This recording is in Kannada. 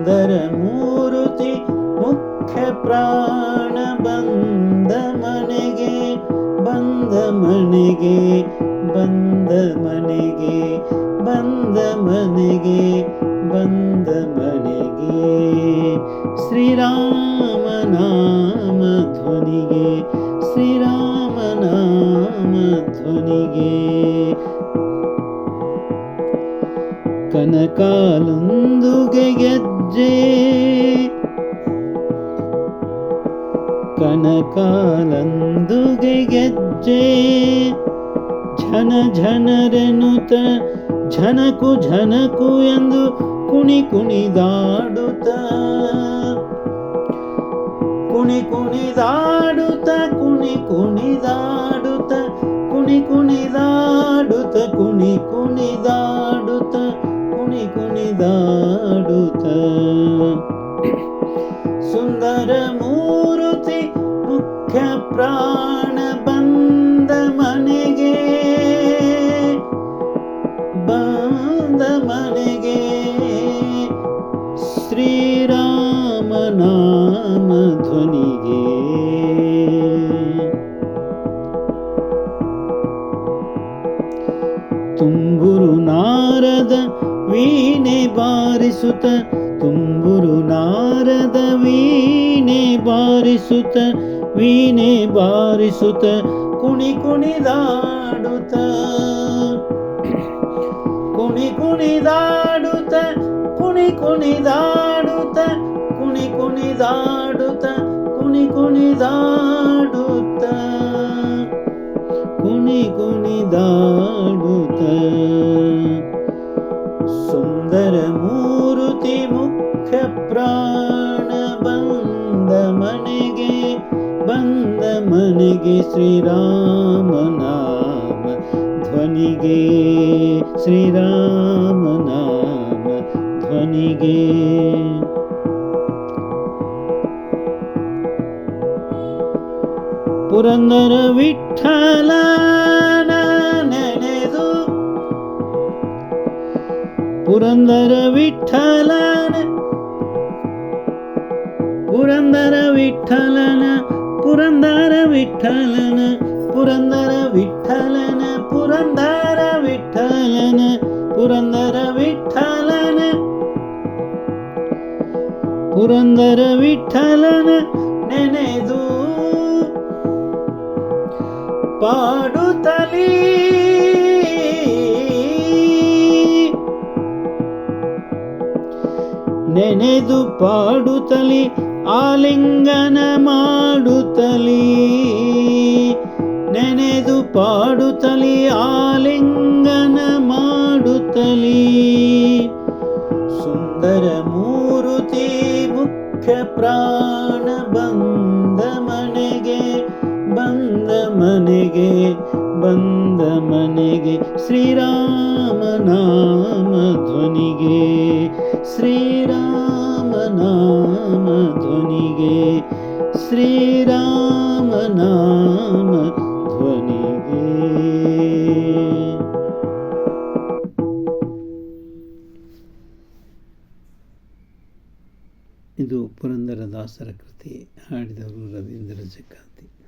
ಸುಂದರ ಮೂರುತಿ, ಮುಖ್ಯ ಪ್ರಾಣ ಬಂದ ಮನೆಗೆ ಬಂದ ಮನೆಗೆ ಬಂದ ಮನೆಗೆ ಬಂದ ಮನೆಗೆ ಬಂದ ಮನೆಗೆ. ಶ್ರೀರಾಮ ನಾಮ ಧ್ವನಿಗೆ, ಶ್ರೀರಾಮ ನಾಮ ಧ್ವನಿಗೆ. ಕನಕಾಲೊಂದುಗೆ ಗೆಜ್ಜೆ ಕನಕಾಲಂದುಗೆ ಗೆಜ್ಜೆ ಝನ ಝನರೆನುತ ಝನಕು ಝನಕು ಎಂದು ಕುಣಿ ಕುಣಿದಾಡುತ್ತ ಕುಣಿ ಕುಣಿದಾಡುತ್ತ ಕುಣಿ ಕುಣಿದಾಡುತ್ತ ಕುಣಿ ಕುಣಿದಾಡುತ್ತ ಕುಣಿ ಕುಣಿದಾಡುತ್ತ ಕುಣಿದಾಡುತ್ತ ಸುಂದರ ಮೂರುತಿ ಮುಖ್ಯ ಪ್ರಾಣ ಬಂದ ಮನೆಗೆ. ಬಂದ ಮನೆಗೆ ಧ್ವನಿಗೆ. ತುಂಬುರು ನಾರದ ವೀಣೆ ಬಾರಿಸುತ್ತ, ತುಂಬುರು ನಾರದ ವೀಣೆ ಬಾರಿಸುತ್ತ ವೀಣೆ ಬಾರಿಸುತ್ತ, ಕುಣಿ ಕುಣಿದಾಡುತ್ತ. ಕುಣಿ ಕುಣಿದಾಡುತ್ತ ಕುಣಿ ಕುಣಿದಾಡುತ್ತ ಕುಣಿ ಕುಣಿದಾಡುತ್ತ ಕುಣಿ ಕುಣಿದಾಡುತ್ತ. ಕುಣಿ ಕುಣಿದಾಡುತ್ತ ಮನೆಗೆ ಶ್ರೀರಾಮ ನಾಮ ಧ್ವನಿಗೆ ಶ್ರೀರಾಮ ನಾಮ ಧ್ವನಿಗೆ. ಪುರಂದರ ವಿಠಲನ ನೆನೆದು ಪುರಂದರ ವಿಠಲನ ಪುರಂದರ ವಿಠಲನ ಪುರಂದರ ವಿಠಲನ ಪುರಂದರ ವಿಠಲನ ಪುರಂದರ ವಿಠಲನ ಪುರಂದರ ವಿಠಲನ ಪುರಂದರ ವಿಠಲನ ನೆನೆದು ಪಾಡುತ್ತಲೀ ನೆನೆದು ಪಾಡುತ್ತಲಿ ಆಲಿಂಗನ ಮಾಡುತ್ತಲಿ, ನೆನೆದು ಪಾಡುತ್ತಲಿ, ಆಲಿಂಗನ ಮಾಡುತ್ತಲಿ. ಸುಂದರ ಮೂರುತಿ ಮುಖ್ಯ ಪ್ರಾಣ ಬಂದ ಮನೆಗೆ ಬಂದ ಮನೆಗೆ ಬಂದ ಮನೆಗೆ ಶ್ರೀರಾಮ ನಾಮ ಧ್ವನಿಗೆ. ಶ್ರೀರಾಮ ಶ್ರೀರಾಮ ನಾಮ ಧ್ವನಿಗೆ. ಇದು ಪುರಂದರದಾಸರ ಕೃತಿ ಹಾಡಿದವರು ರವೀಂದ್ರ ಜಕಾತಿ